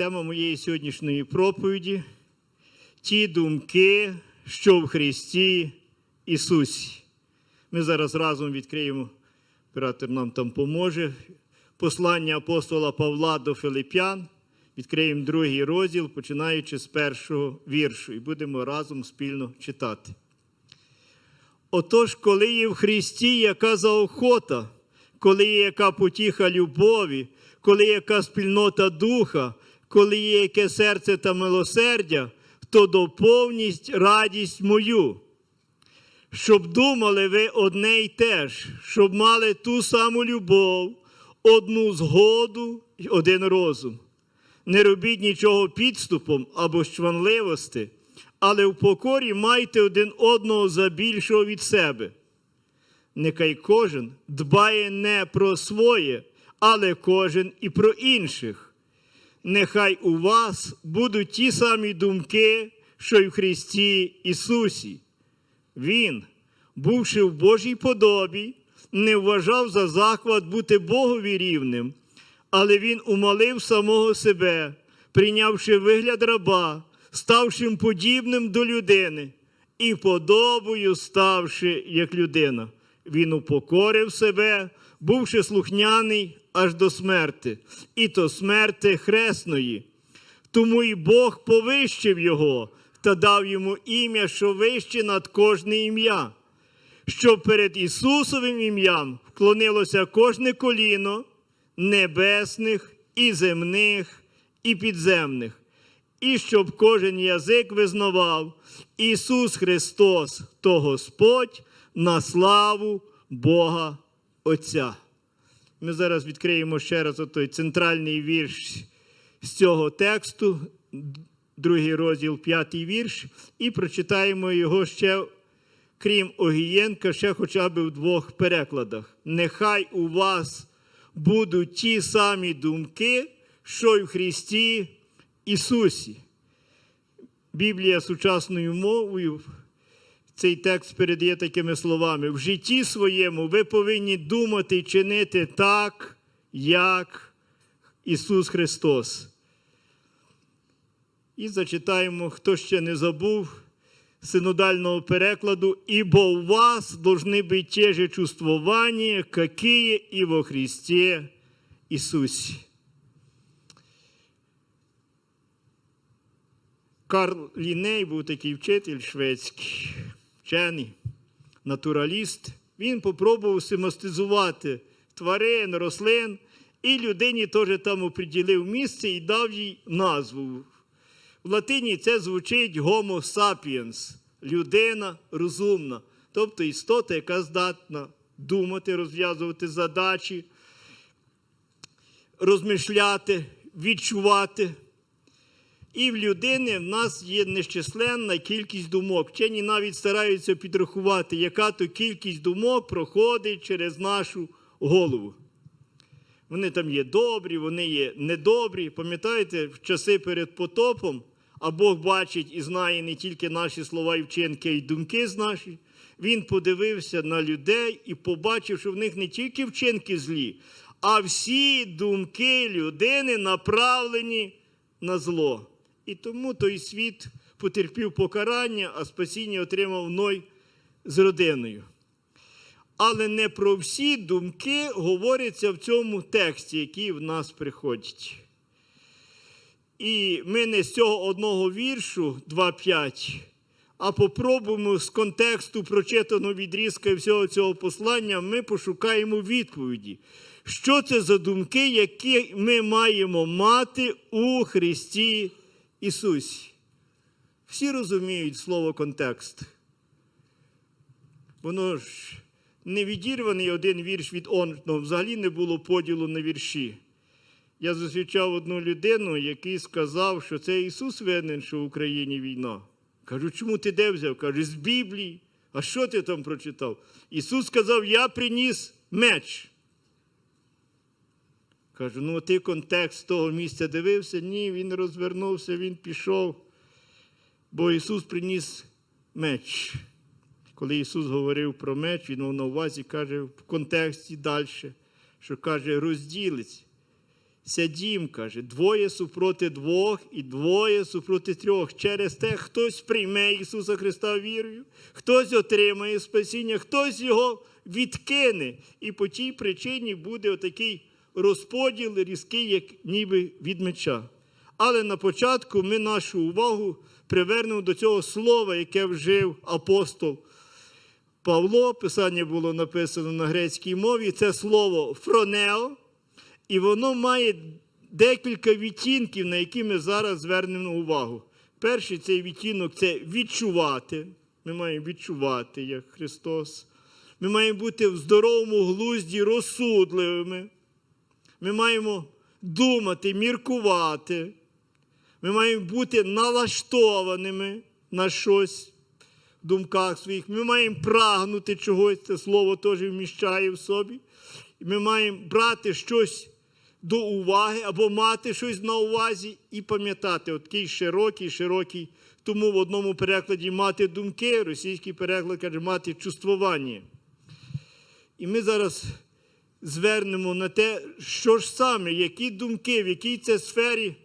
Тема моєї сьогоднішньої проповіді ті думки, що в Христі Ісусі. Ми зараз разом відкриємо, оператор нам там поможе. Послання апостола Павла до Филип'ян. Відкриємо другий розділ, починаючи з першого віршу, і будемо разом спільно читати. Отож, коли є в Христі яка заохота, коли є яка потіха любові, коли є яка спільнота духа, коли є яке серце та милосердя, то доповніть радість мою. Щоб думали ви одне й те ж, щоб мали ту саму любов, одну згоду й один розум. Не робіть нічого підступом або щванливости, але в покорі майте один одного за більшого від себе. Нехай кожен дбає не про своє, але кожен і про інших. Нехай у вас будуть ті самі думки, що й в Христі Ісусі. Він, бувши в Божій подобі, не вважав за захват бути Богові рівним, але він умалив самого себе, прийнявши вигляд раба, ставши подібним до людини і подобою ставши як людина. Він упокорив себе, бувши слухняний аж до смерти, і то смерти хресної. Тому і Бог повищив його та дав йому ім'я, що вище над кожне ім'я, щоб перед Ісусовим ім'ям вклонилося кожне коліно небесних і земних, і підземних, і щоб кожен язик визнавав Ісус Христос, то Господь на славу Бога Отця. Ми зараз відкриємо ще раз той центральний вірш з цього тексту, другий розділ, п'ятий вірш, і прочитаємо його ще, крім Огієнка, ще хоча б в двох перекладах. Нехай у вас будуть ті самі думки, що й в Христі Ісусі. Біблія сучасною мовою цей текст передає такими словами: в житті своєму ви повинні думати і чинити так, як Ісус Христос. І зачитаємо, хто ще не забув синодального перекладу, «Ибо у вас должны быть те же чувствования, какие и во Христе Иисусе». Карл Ліней був такий вчитель шведський, вчений, натураліст. Він попробував систематизувати тварин, рослин, і людині теж там оприділив місце і дав їй назву. В латині це звучить Homo sapiens людина розумна, тобто істота, яка здатна думати, розв'язувати задачі, розмишляти, відчувати. І в людини в нас є нещисленна кількість думок. Вчені навіть стараються підрахувати, яка то кількість думок проходить через нашу голову. Вони там є добрі, вони є недобрі. Пам'ятаєте, в часи перед потопом, а Бог бачить і знає не тільки наші слова і вчинки, а й думки з наші. Він подивився на людей і побачив, що в них не тільки вчинки злі, а всі думки людини направлені на зло. І тому той світ потерпів покарання, а спасіння отримав Ной з родиною. Але не про всі думки говориться в цьому тексті, який в нас приходять. І ми не з цього одного віршу 2.5, а попробуємо з контексту прочитаного відрізка і всього цього послання, ми пошукаємо відповіді. Що це за думки, які ми маємо мати у Христі Ісусі? Всі розуміють слово контекст. Воно ж не відірваний один вірш від одного, взагалі не було поділу на вірші. Я зустрічав одну людину, який сказав, що це Ісус винен, що в Україні війна. Кажу, чому ти де взяв? Каже, з Біблії. А що ти там прочитав? Ісус сказав, я приніс меч. Кажу, ну ти контекст того місця дивився? Ні, він розвернувся, він пішов. Бо Ісус приніс меч. Коли Ісус говорив про меч, Він на увазі каже в контексті далі, що каже, розділить дім, каже, двоє супроти двох і двоє супроти трьох. Через те хтось прийме Ісуса Христа вірою, хтось отримає спасіння, хтось його відкине. І по тій причині буде отакий розподіл різкий, як ніби від меча. Але на початку ми нашу увагу привернемо до цього слова, яке вжив апостол Павло. Писання було написано на грецькій мові. Це слово фронео, і воно має декілька відтінків, на які ми зараз звернемо увагу. Перший цей відтінок це відчувати. Ми маємо відчувати, як Христос. Ми маємо бути в здоровому глузді розсудливими. Ми маємо думати, міркувати. Ми маємо бути налаштованими на щось в думках своїх. Ми маємо прагнути чогось, це слово теж вміщає в собі. Ми маємо брати щось до уваги або мати щось на увазі і пам'ятати. Такий широкий, широкий. Тому в одному перекладі мати думки, російський переклад каже мати чувствування. І ми зараз звернемо на те, що ж саме, які думки, в якій це сфері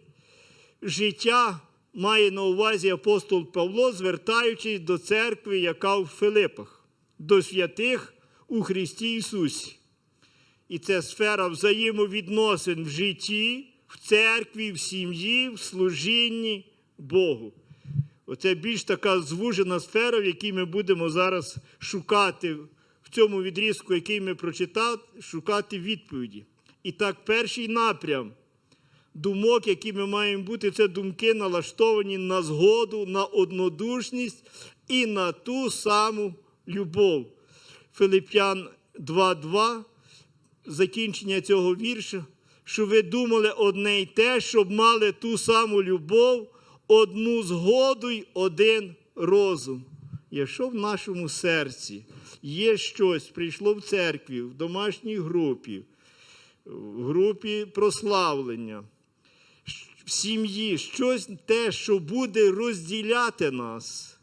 життя має на увазі апостол Павло, звертаючись до церкви, яка в Филипах, до святих у Христі Ісусі. І це сфера взаємовідносин в житті, в церкві, в сім'ї, в служінні Богу. Оце більш така звужена сфера, в якій ми будемо зараз шукати в цьому відрізку, який ми прочитали, шукати відповіді. І так, перший напрям думок, які ми маємо бути, це думки налаштовані на згоду, на однодушність і на ту саму любов. Филип'ян 2.2, закінчення цього вірша, що ви думали одне й те, щоб мали ту саму любов, одну згоду й один розум. Якщо в нашому серці є щось, прийшло в церкві, в домашній групі, в групі прославлення, в сім'ї, щось те, що буде розділяти нас,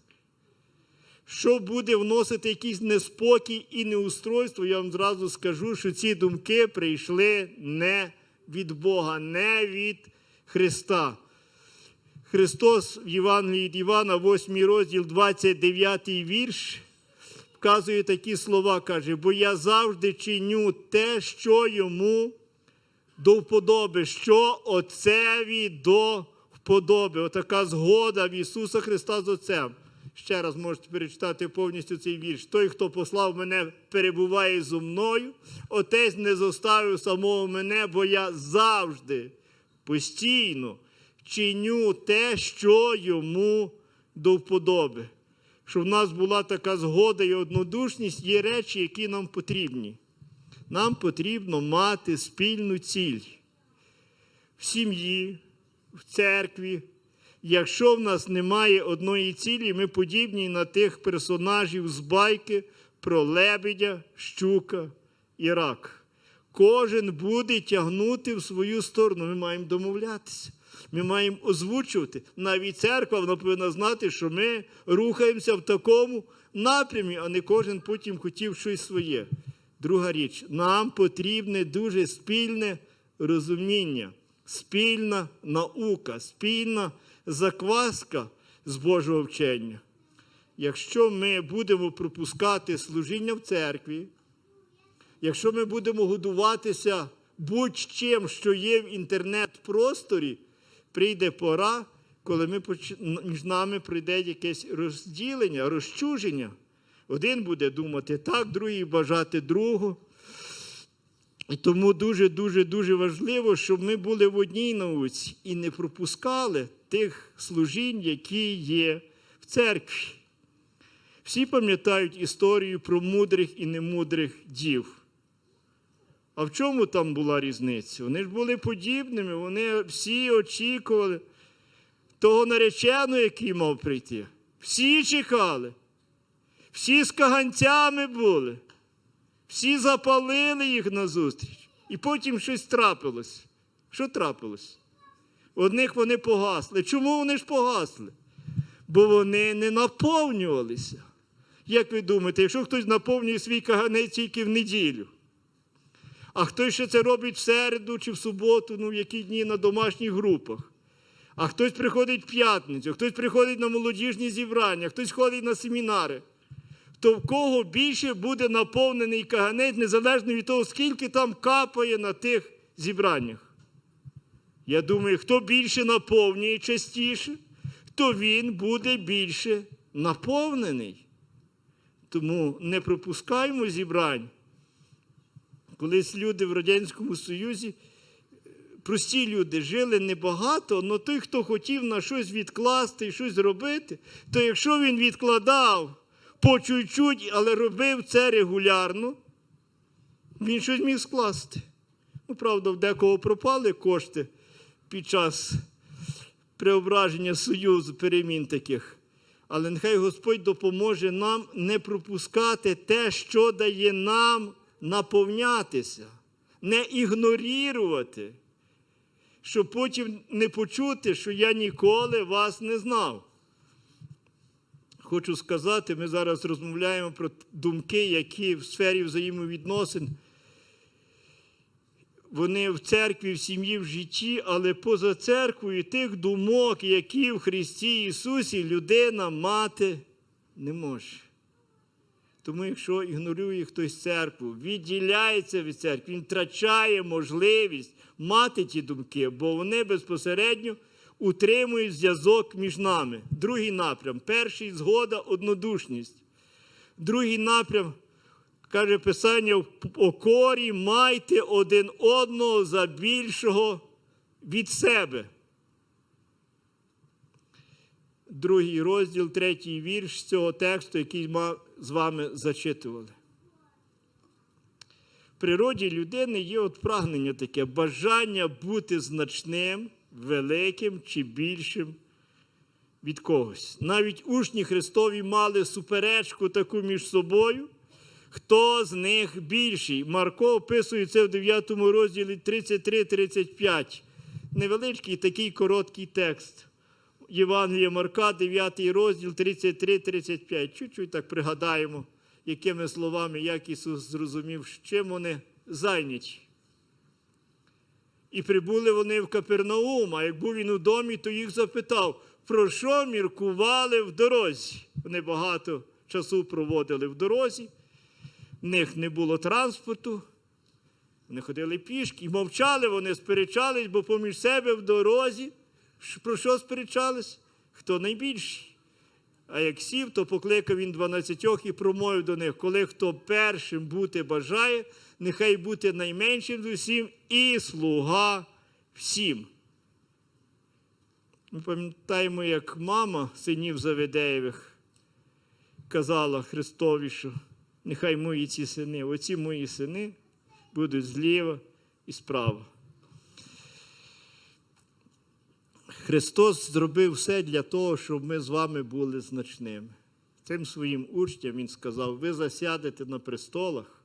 що буде вносити якийсь неспокій і неустройство, я вам зразу скажу, що ці думки прийшли не від Бога, не від Христа. Христос в Євангелії від Івана, 8 розділ, 29 вірш, вказує такі слова, каже, бо я завжди чиню те, що йому до вподоби, що Отцеві до вподоби. Отака згода в Ісуса Христа з Отцем. Ще раз можете перечитати повністю цей вірш. Той, хто послав мене, перебуває зо мною. Отець не зоставив самого мене, бо я завжди постійно чиню те, що йому до вподоби. Щоб в нас була така згода і однодушність, є речі, які нам потрібні. Нам потрібно мати спільну ціль в сім'ї, в церкві. Якщо в нас немає одної цілі, ми подібні на тих персонажів з байки про лебедя, щука і рак. Кожен буде тягнути в свою сторону. Ми маємо домовлятися. Ми маємо озвучувати. Навіть церква вона повинна знати, що ми рухаємося в такому напрямі, а не кожен потім хотів щось своє. Друга річ, нам потрібне дуже спільне розуміння, спільна наука, спільна закваска з Божого вчення. Якщо ми будемо пропускати служіння в церкві, якщо ми будемо годуватися будь-чим, що є в інтернет-просторі, прийде пора, коли ми між нами прийде якесь розділення, розчуження. Один буде думати так, другий бажати другого. І тому дуже, дуже, дуже важливо, щоб ми були в одній науці і не пропускали тих служінь, які є в церкві. Всі пам'ятають історію про мудрих і немудрих дів. А в чому там була різниця? Вони ж були подібними, вони всі очікували того нареченого, який мав прийти. Всі чекали. Всі з каганцями були. Всі запалили їх назустріч. І потім щось трапилось. Що трапилось? Одних вони погасли. Чому вони ж погасли? Бо вони не наповнювалися. Як ви думаєте, якщо хтось наповнює свій каганець тільки в неділю, А хтось ще це робить в середу чи в суботу, ну в які дні на домашніх групах. А хтось приходить в п'ятницю, хтось приходить на молодіжні зібрання, хтось ходить на семінари. То в кого більше буде наповнений каганець, незалежно від того, скільки там капає на тих зібраннях. Я думаю, хто більше наповнює частіше, то він буде більше наповнений. Тому не пропускаємо зібрань. Колись люди в Радянському Союзі, прості люди, жили небагато, але той, хто хотів на щось відкласти і щось зробити, то якщо він відкладав по чуть-чуть, але робив це регулярно, він щось міг скласти. Ну, правда, в декого пропали кошти під час преображення Союзу, перемін таких. Але нехай Господь допоможе нам не пропускати те, що дає нам наповнятися, не ігнорувати, щоб потім не почути, що я ніколи вас не знав. Хочу сказати, ми зараз розмовляємо про думки, які в сфері взаємовідносин вони в церкві, в сім'ї, в житті, але поза церквою тих думок, які в Христі Ісусі людина мати не може. Тому, якщо ігнорує хтось церкву, відділяється від церкви, він втрачає можливість мати ті думки, бо вони безпосередньо утримують зв'язок між нами. Другий напрям перший згода, однодушність. Другий напрям каже Писання, в покорі майте один одного за більшого від себе. Другий розділ, третій вірш цього тексту, який ми з вами зачитували. В природі людини є от прагнення таке бажання бути значним, великим чи більшим від когось. Навіть учні Христові мали суперечку таку між собою. Хто з них більший? Марко описує це в 9 розділі 33-35. Невеличкий такий короткий текст. Євангелія Марка, 9 розділ 33-35. Чуть-чуть так пригадаємо, якими словами, як Ісус зрозумів, з чим вони зайняті. І прибули вони в Капернаум, а як був він у домі, то їх запитав, про що міркували в дорозі. Вони багато часу проводили в дорозі, в них не було транспорту, вони ходили пішки і мовчали, вони сперечались, бо поміж себе в дорозі. Про що сперечались? Хто найбільший? А як сів, то покликав він дванадцятьох і промовив до них, коли хто першим бути бажає, нехай бути найменшим з усім і слуга всім. Ми пам'ятаємо, як мама синів Заведеєвих казала Христові, що нехай мої ці сини, оці мої сини будуть зліва і справа. Христос зробив все для того, щоб ми з вами були значними. Цим своїм учням Він сказав: ви засядете на престолах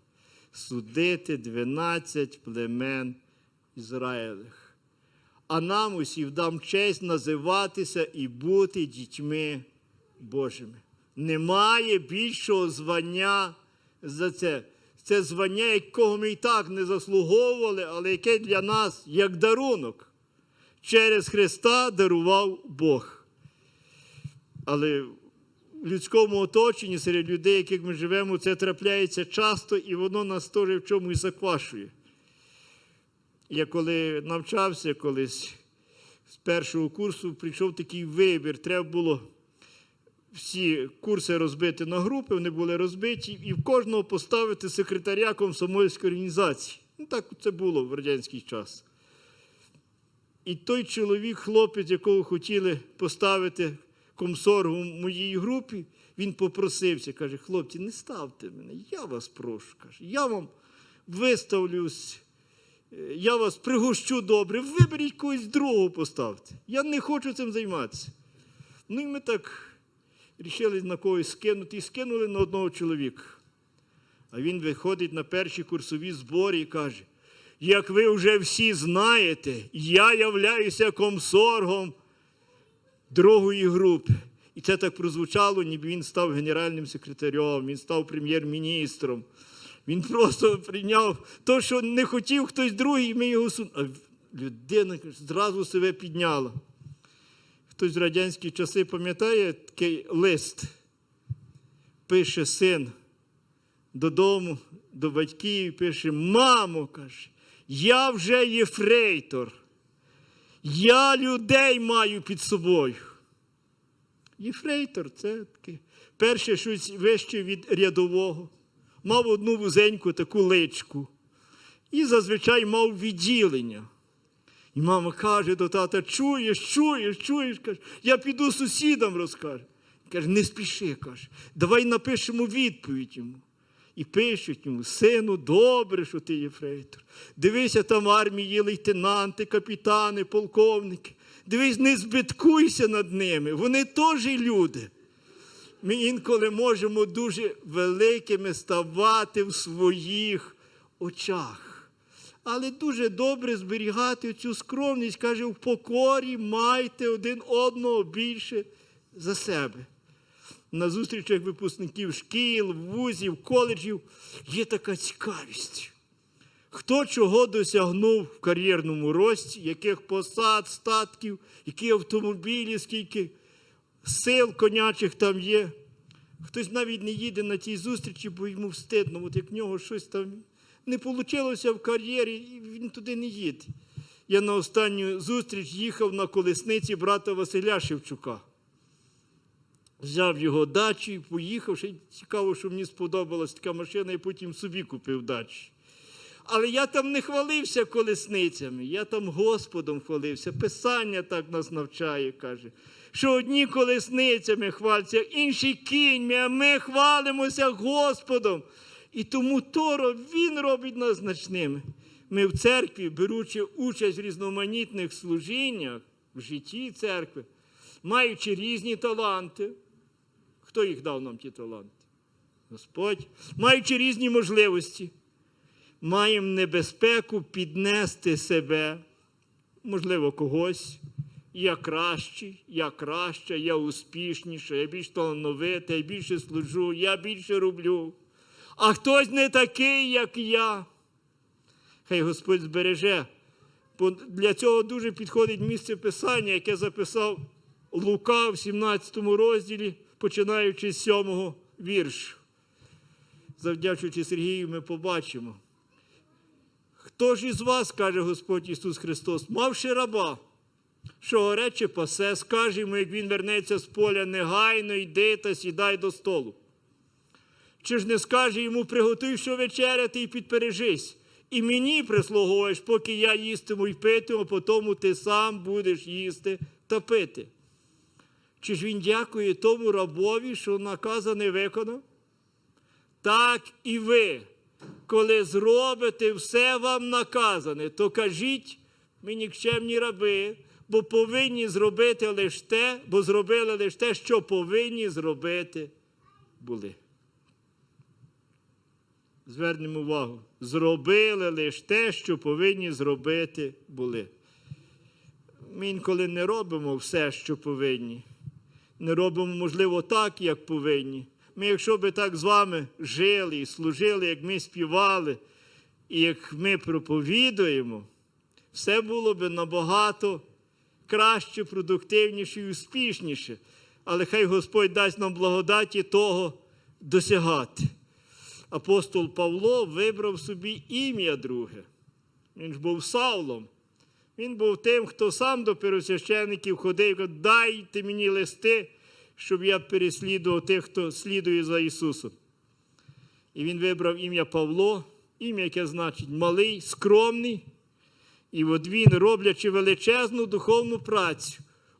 судити 12 племен Ізраїлих. А нам усім дам честь називатися і бути дітьми Божими. Немає більшого звання за це. Це звання, якого ми і так не заслуговували, але яке для нас як дарунок через Христа дарував Бог. Але в людському оточенні серед людей, яких ми живемо, це трапляється часто, і воно нас теж в чомусь заквашує. Я коли навчався колись з першого курсу, прийшов такий вибір. Треба було всі курси розбити на групи, вони були розбиті, і в кожного поставити секретаря комсомольської організації. Ну, так це було в радянський час. І той чоловік, хлопець, якого хотіли поставити комсоргу в моїй групі, він попросився, каже, хлопці, не ставте мене, я вас прошу. каже, Я вам виставлюсь, е, я вас пригощу добре, виберіть когось другого поставте. Я не хочу цим займатися. Ну і ми так рішили на когось скинути і скинули на одного чоловіка. А він виходить на перші курсові збори і каже: як ви вже всі знаєте, я являюся комсоргом другої групи. І це так прозвучало, ніби він став генеральним секретарем, він став прем'єр-міністром. Він просто прийняв то, що не хотів хтось другий, ми його сун... А людина зразу себе підняла. Хтось в радянські часи пам'ятає такий лист, пише син додому, до батьків, пише: Мамо, каже, я вже єфрейтор. Я людей маю під собою. Єфрейтор це таке перше щось вище від рядового. Мав одну вузеньку таку личку. І зазвичай мав відділення. І мама каже до тата: чуєш, чуєш, чуєш, каже, я піду сусідам розкажу. Каже, не спіши, каже, давай напишемо відповідь йому. І пишуть йому, сину, добре, що ти єфрейтор. Дивися, там в армії є лейтенанти, капітани, полковники. Дивись, не збиткуйся над ними. Вони теж люди. Ми інколи можемо дуже великими ставати в своїх очах. Але дуже добре зберігати цю скромність, каже, в покорі майте один одного більше за себе. На зустрічах випускників шкіл, вузів, коледжів є така цікавість. Хто чого досягнув в кар'єрному рості, яких посад, статків, які автомобілі, скільки сил конячих там є. Хтось навіть не їде на тій зустрічі, бо йому встидно, от як в нього щось там не вийшло в кар'єрі, і він туди не їде. Я на останню зустріч їхав на колесниці брата Василя Шевчука. Взяв його дачу і поїхав. Цікаво, що мені сподобалась така машина, і потім собі купив дачу. Але я там не хвалився колесницями, я там Господом хвалився. Писання так нас навчає, каже, що одні колесницями хваляться, інші кіньми, а ми хвалимося Господом. І тому Торо Він робить нас значними. Ми в церкві, беручи участь в різноманітних служіннях в житті церкви, маючи різні таланти. Хто їх дав нам ті таланти? Господь, маючи різні можливості маємо небезпеку піднести себе, можливо, когось. Я кращий, я краща, я успішніша, я більш талановита, я більше служу, я більше роблю. А хтось не такий, як я. Хай Господь збереже. Бо для цього дуже підходить місце Писання, яке записав Лука в 17 розділі, починаючи з 7 віршу. Завдячуючи Сергію, ми побачимо. Хто ж із вас, каже Господь Ісус Христос, мавши раба, що горече пасе, скаже йому, як він вернеться з поля, негайно йди та сідай до столу. Чи ж не скаже йому, приготуй, що вечеряти і підпережись, і мені прислугуєш, поки я їстиму і питиму, по тому ти сам будеш їсти та пити. Чи ж він дякує тому рабові, що наказа не виконав? Так і ви коли зробите все вам наказане, то кажіть, ми нікчемні раби, бо повинні зробити лише те, бо зробили лише те, що повинні зробити були. Звернемо увагу. Зробили лише те, що повинні зробити були. Ми інколи не робимо все, що повинні. Не робимо, можливо, так, як повинні. Ми, якщо би так з вами жили і служили, як ми співали, і як ми проповідуємо, все було б набагато краще, продуктивніше і успішніше. Але хай Господь дасть нам благодаті того досягати. Апостол Павло вибрав собі ім'я друге. Він ж був Савлом. Він був тим, хто сам до первосвящеників ходив казав, дайте мені листи щоб я переслідував тих, хто слідує за Ісусом. І він вибрав ім'я Павло, ім'я, яке значить малий, скромний. І от він, роблячи величезну духовну працю,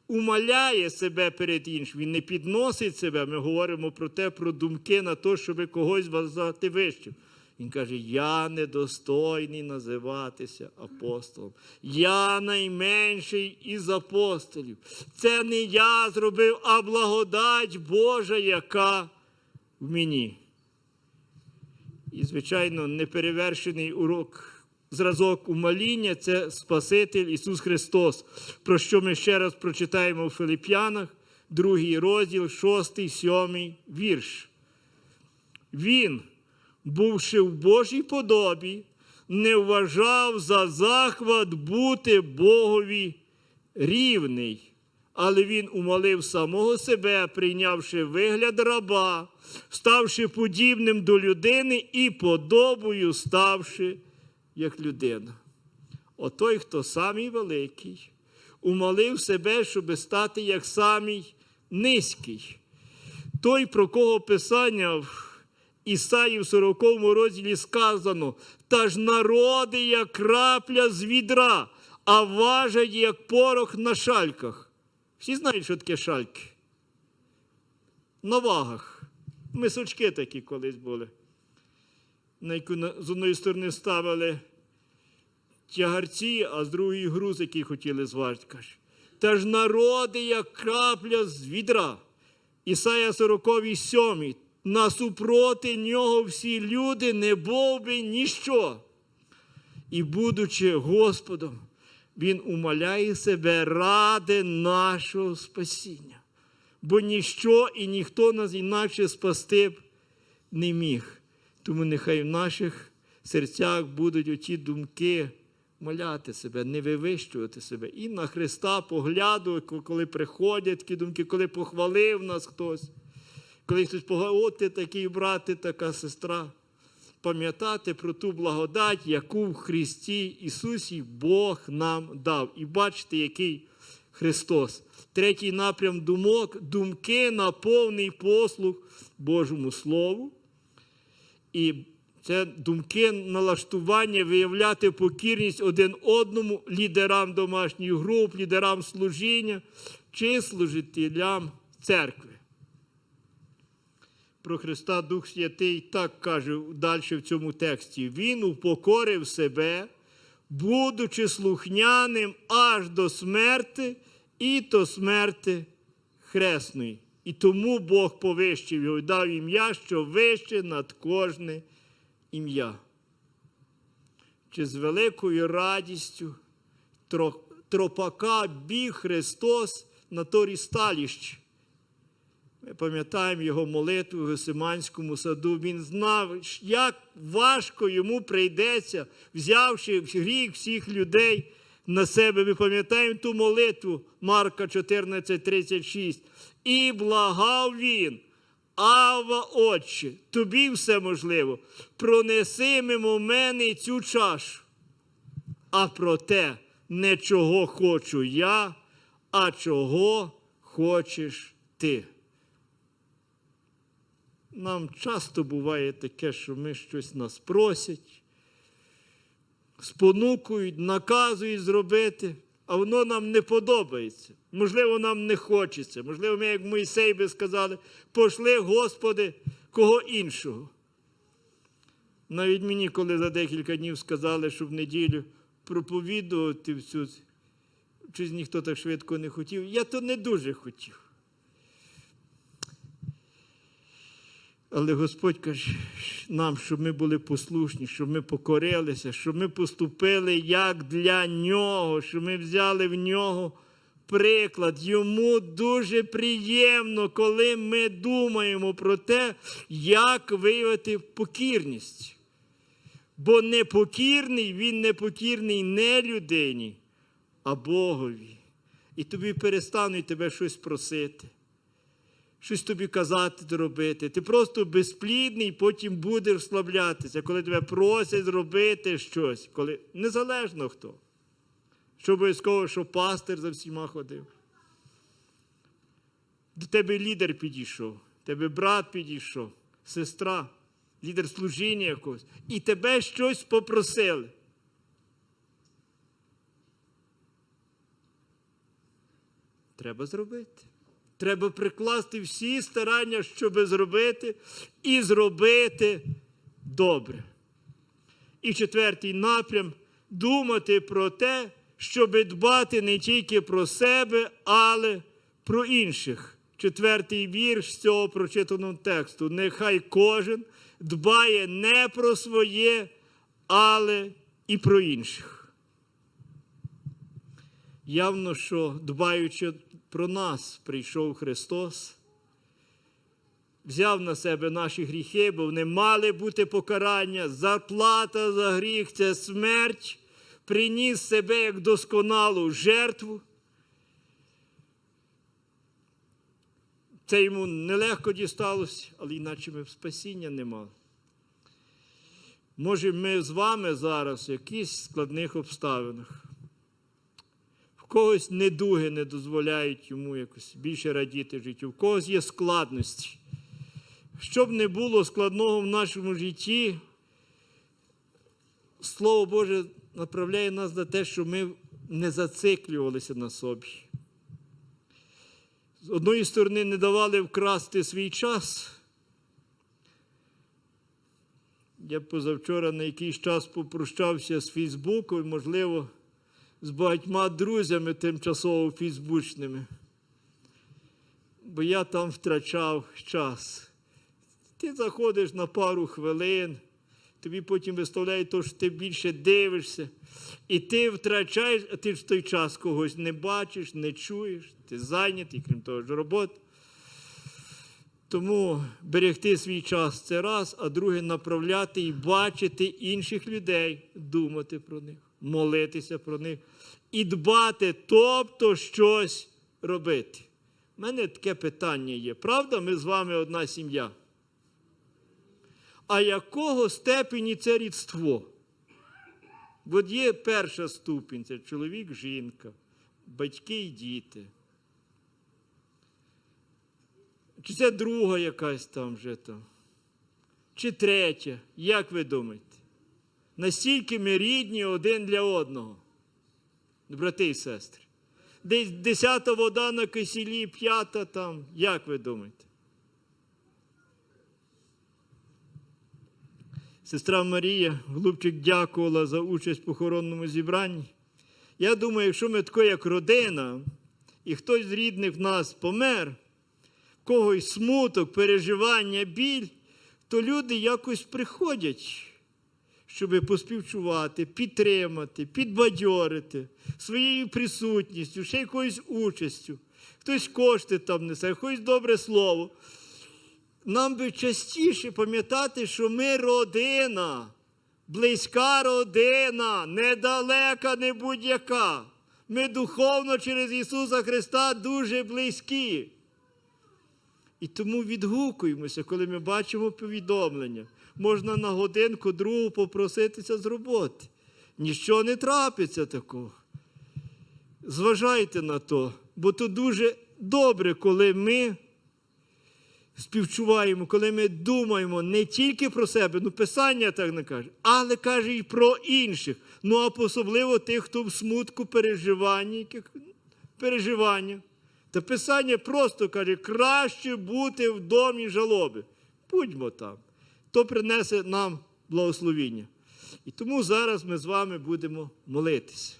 умаляє себе перед іншим. Він не підносить себе. Ми говоримо про те, про думки на те, щоб когось вважати вищим. Він каже: Я недостойний називатися апостолом. Я найменший із апостолів. Це не я зробив, а благодать Божа, яка в мені. І, звичайно, неперевершений урок. Зразок умаління це Спаситель Ісус Христос, про що ми ще раз прочитаємо у Филип'янах, другий розділ, шостий, сьомий вірш. Він бувши в Божій подобі, не вважав за захват бути Богові рівний, але він умолив самого себе, прийнявши вигляд раба, ставши подібним до людини і подобою ставши як людина. Отой, хто самий великий, умолив себе, щоби стати як самий низький. Той, про кого Писання в Ісаї в 40 розділі сказано, та ж народи, як крапля з відра, а важать, як порох на шальках. Всі знають, що таке шальки? На вагах. Мисочки такі колись були, на яку з одної сторони ставили тягарці, а з другої груз, який хотіли зважити. Каже. Та ж народи, як крапля з відра. Ісая 40, 7. Насупроти нього всі люди не був би ніщо. І, будучи Господом, Він умоляє себе ради нашого спасіння. Бо ніщо і ніхто нас інакше спасти б не міг. Тому нехай в наших серцях будуть оті думки моляти себе, не вивищувати себе. І на Христа погляду, коли приходять такі думки, коли похвалив нас хтось, коли хтось ти такий брат, ти така сестра. Пам'ятати про ту благодать, яку в Христі Ісусі Бог нам дав. І бачите, який Христос. Третій напрям думок думки на повний послуг Божому Слову. І це думки налаштування, виявляти покірність один одному, лідерам домашніх груп, лідерам служіння чи служителям церкви. Про Христа Дух Святий так каже далі в цьому тексті. Він упокорив себе, будучи слухняним аж до смерти, і до смерти хресної. І тому Бог повищив його і дав ім'я, що вище над кожне ім'я. Чи з великою радістю тропака біг Христос на торі сталіщі. Ми пам'ятаємо його молитву в Гесиманському саду. Він знав, як важко йому прийдеться, взявши гріх всіх людей на себе. Ми пам'ятаємо ту молитву Марка 14:36. І благав він. Ава, Отче, тобі все можливо. Пронеси мимо мене цю чашу. А проте не чого хочу я, а чого хочеш ти. Нам часто буває таке, що ми щось нас просять, спонукують, наказують зробити, а воно нам не подобається. Можливо, нам не хочеться. Можливо, ми, як Мойсей би сказали, пошли, Господи, кого іншого. Навіть мені, коли за декілька днів сказали, що в неділю проповідувати всю, щось ніхто так швидко не хотів, я то не дуже хотів. Але Господь каже нам, щоб ми були послушні, щоб ми покорилися, щоб ми поступили як для нього, щоб ми взяли в нього приклад. Йому дуже приємно, коли ми думаємо про те, як виявити покірність. Бо непокірний, він непокірний не людині, а Богові. І тобі перестануть тебе щось просити щось тобі казати робити. Ти просто безплідний, потім будеш слаблятися, коли тебе просять зробити щось, коли незалежно хто. Що обов'язково, що пастир за всіма ходив. До тебе лідер підійшов, тебе брат підійшов, сестра, лідер служіння якогось, і тебе щось попросили. Треба зробити. Треба прикласти всі старання, щоб зробити, і зробити добре. І четвертий напрям думати про те, щоб дбати не тільки про себе, але про інших. Четвертий вірш з цього прочитаного тексту. Нехай кожен дбає не про своє, але і про інших. Явно, що дбаючи про нас, прийшов Христос. взяв на себе наші гріхи, бо вони мали бути покарання. Зарплата за гріх це смерть, приніс себе як досконалу жертву. Це йому нелегко дісталося, але іначе ми спасіння не мали. Може, ми з вами зараз в якихось складних обставинах. Когось недуги не дозволяють йому якось більше радіти життю, в когось є складності. Щоб не було складного в нашому житті, Слово Боже направляє нас на те, що ми не зациклювалися на собі. З одної сторони, не давали вкрасти свій час. Я позавчора на якийсь час попрощався з Фейсбуком, можливо, з багатьма друзями тимчасово фейсбучними. Бо я там втрачав час. Ти заходиш на пару хвилин, тобі потім виставляють те, що ти більше дивишся, і ти втрачаєш, а ти ж в той час когось не бачиш, не чуєш, ти зайнятий, крім того ж робота. Тому берегти свій час це раз, а друге направляти і бачити інших людей, думати про них, молитися про них і дбати, тобто щось робити. У мене таке питання є. Правда, ми з вами одна сім'я? А якого степені це рідство? Бо є перша ступінь це чоловік, жінка, батьки і діти. Чи це друга якась там вже там? Чи третя? Як ви думаєте? Настільки ми рідні один для одного, брати і сестри. Десь десята вода на кисілі, п'ята там. Як ви думаєте? Сестра Марія Глубчик дякувала за участь в похоронному зібранні. Я думаю, якщо ми тако, як родина, і хтось з рідних в нас помер, в когось смуток, переживання, біль, то люди якось приходять, щоб поспівчувати, підтримати, підбадьорити своєю присутністю, ще якоюсь участю. Хтось кошти там несе, хтось добре слово. Нам би частіше пам'ятати, що ми родина, близька родина, недалека, не будь-яка. Ми духовно через Ісуса Христа дуже близькі. І тому відгукуємося, коли ми бачимо повідомлення. Можна на годинку другу попроситися з роботи. Ніщо не трапиться такого. Зважайте на то, бо то дуже добре, коли ми співчуваємо, коли ми думаємо не тільки про себе, ну Писання так не каже, але каже і про інших. Ну а особливо тих, хто в смутку переживання, переживання. Та Писання просто каже, краще бути в домі жалоби. Будьмо там. То принесе нам благословіння. І тому зараз ми з вами будемо молитися.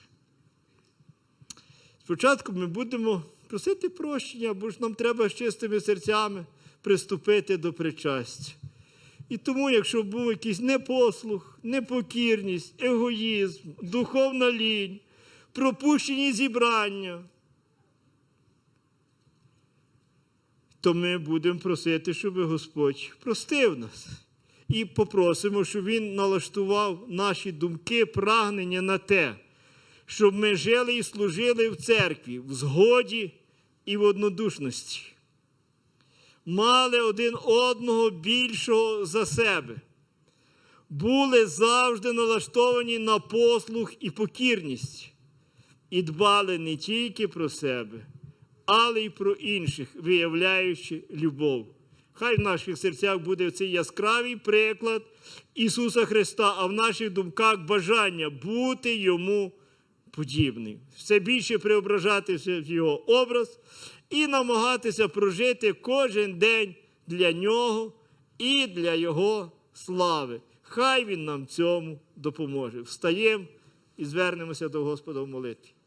Спочатку ми будемо просити прощення, бо ж нам треба з чистими серцями приступити до причастя. І тому, якщо був якийсь непослух, непокірність, егоїзм, духовна лінь, пропущені зібрання, то ми будемо просити, щоб Господь простив нас. І попросимо, щоб Він налаштував наші думки, прагнення на те, щоб ми жили і служили в церкві, в згоді і в однодушності. Мали один одного більшого за себе, були завжди налаштовані на послух і покірність, і дбали не тільки про себе, але й про інших, виявляючи любов. Хай в наших серцях буде цей яскравий приклад Ісуса Христа, а в наших думках бажання бути Йому подібним. Все більше преображатися в Його образ і намагатися прожити кожен день для Нього і для Його слави. Хай Він нам цьому допоможе. Встаємо і звернемося до Господа в молитві.